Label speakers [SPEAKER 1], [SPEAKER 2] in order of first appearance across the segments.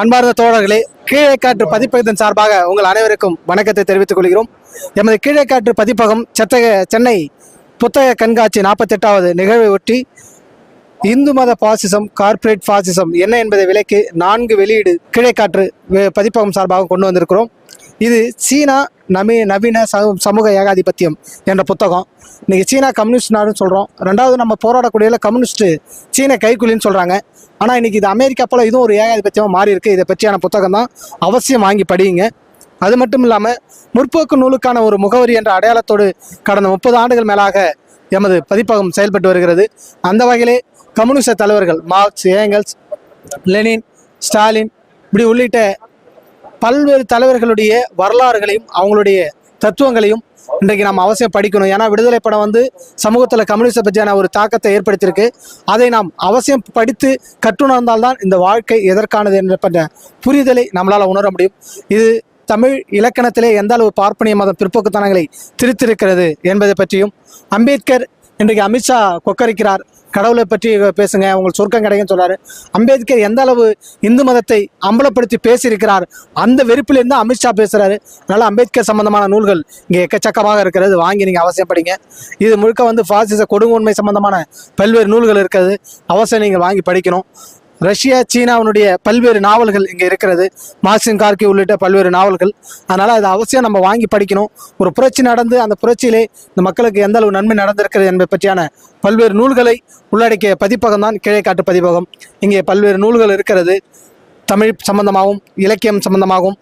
[SPEAKER 1] அன்பார்ந்த தோழர்களே கீழேக்காற்று பதிப்பகத்தின் சார்பாக உங்கள் அனைவருக்கும் வணக்கத்தை தெரிவித்துக் கொள்கிறோம். எமது கீழேக்காற்று பதிப்பகம் செத்தக சென்னை புத்தக கண்காட்சி நாற்பத்தெட்டாவது நிகழ்வை ஒட்டி இந்து மத பாசிசம் கார்ப்பரேட் பாசிசம் என்ன என்பதை விலைக்கு நான்கு வெளியீடு கீழேக்காற்று பதிப்பகம் சார்பாக கொண்டு வந்திருக்கிறோம். இது சீனா நவீ நவீன சமூ- சமூக ஏகாதிபத்தியம் என்ற புத்தகம். இன்றைக்கி சீனா கம்யூனிஸ்ட் நாடுன்னு சொல்கிறோம் ரெண்டாவது நம்ம போராடக்கூடியல கம்யூனிஸ்ட்டு சீன கைக்குலின்னு சொல்கிறாங்க ஆனால் இன்றைக்கி இது அமெரிக்கா போல் இதுவும் ஒரு ஏகாதிபத்தியமாக மாறி இருக்குது இதை பற்றியான புத்தகம் தான். அவசியம் வாங்கி படியுங்க. அது மட்டும் இல்லாமல் முற்போக்கு நூலுக்கான ஒரு முகவரி என்ற அடையாளத்தோடு கடந்த முப்பது ஆண்டுகள் மேலாக எமது பதிப்பகம் செயல்பட்டு வருகிறது. அந்த வகையிலே கம்யூனிஸ்ட தலைவர்கள் மார்க்ஸ் ஏங்கல்ஸ் லெனின் ஸ்டாலின் இப்படி உள்ளிட்ட பல்வேறு தலைவர்களுடைய வரலாறுகளையும் அவங்களுடைய தத்துவங்களையும் இன்றைக்கு நாம் அவசியம் படிக்கணும். ஏன்னா விடுதலை படம் வந்து சமூகத்தில் கம்யூனிஸ்டை பற்றியான ஒரு தாக்கத்தை ஏற்படுத்தியிருக்கு. அதை நாம் அவசியம் படித்து கற்றுணர்ந்தால்தான் இந்த வாழ்க்கை எதற்கானது என்ற புரிதலை நம்மளால் உணர முடியும். இது தமிழ் இலக்கணத்திலே எந்த அளவு பார்ப்பனிய மதம் பிற்போக்குத்தனங்களை திரித்திருக்கிறது என்பதை பற்றியும் அம்பேத்கர் இன்றைக்கு அமித்ஷா கொக்கரிக்கிறார். கடவுளை பற்றி பேசுங்க உங்களுக்கு சொர்க்கம் கிடைக்குன்னு சொல்றாரு அம்பேத்கர் எந்த அளவு இந்து மதத்தை அம்பலப்படுத்தி பேசியிருக்கிறார் அந்த வெறுப்பிலிருந்து அமித்ஷா பேசுறாரு. அதனால அம்பேத்கர் சம்பந்தமான நூல்கள் இங்கே எக்கச்சக்கமாக இருக்கிறது வாங்கி நீங்க அவசியம் படிங்க. இது முழுக்க வந்து பாசிச கொடுங்கோன்மை சம்பந்தமான பல்வேறு நூல்கள் இருக்கிறது அவசியம் நீங்கள் வாங்கி படிக்கணும். ரஷ்யா சீனாவினுடைய பல்வேறு நாவல்கள் இங்கே இருக்கிறது. மார்சின் கார்கி உள்ளிட்ட பல்வேறு நாவல்கள். அதனால் அது அவசியம் நம்ம வாங்கி படிக்கணும். ஒரு புரட்சி நடந்து அந்த புரட்சியிலே இந்த மக்களுக்கு எந்த அளவு நன்மை நடந்திருக்கிறது என்பதை பற்றியான பல்வேறு நூல்களை உள்ளடக்கிய பதிப்பகம் தான் கிழைக்காட்டு பதிப்பகம். இங்கே பல்வேறு நூல்கள் இருக்கிறது. தமிழ் சம்பந்தமாகவும் இலக்கியம் சம்பந்தமாகவும்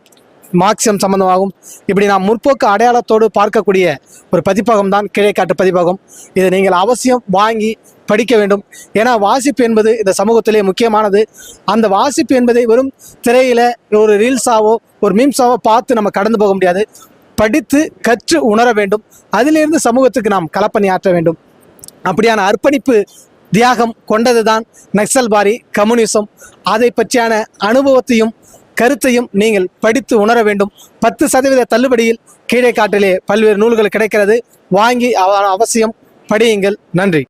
[SPEAKER 1] மார்க்சியம் சம்பந்தமாகும். இப்படி நாம் முற்போக்கு அடையாளத்தோடு பார்க்கக்கூடிய ஒரு பதிப்பகம் தான் கிழைக்காட்டு பதிப்பகம். இதை நீங்கள் அவசியம் வாங்கி படிக்க வேண்டும். ஏன்னா வாசிப்பு என்பது இந்த சமூகத்திலே முக்கியமானது. அந்த வாசிப்பு என்பதை வெறும் திரையில் ஒரு ரீல்ஸாவோ ஒரு மீம்ஸாவோ பார்த்து நம்ம கடந்து போக முடியாது. படித்து கற்று உணர வேண்டும். அதிலிருந்து சமூகத்துக்கு நாம் களப்பணி ஆற்ற வேண்டும். அப்படியான அர்ப்பணிப்பு தியாகம் கொண்டதுதான் நக்சல்பாரி கம்யூனிசம். அதை பற்றியான அனுபவத்தையும் கருத்தையும் நீங்கள் படித்து உணர வேண்டும். பத்து சதவீத தள்ளுபடியில் கீழே காட்டிலே பல்வேறு நூல்கள் கிடைக்கிறது. வாங்கி அவசியம் படியுங்கள். நன்றி.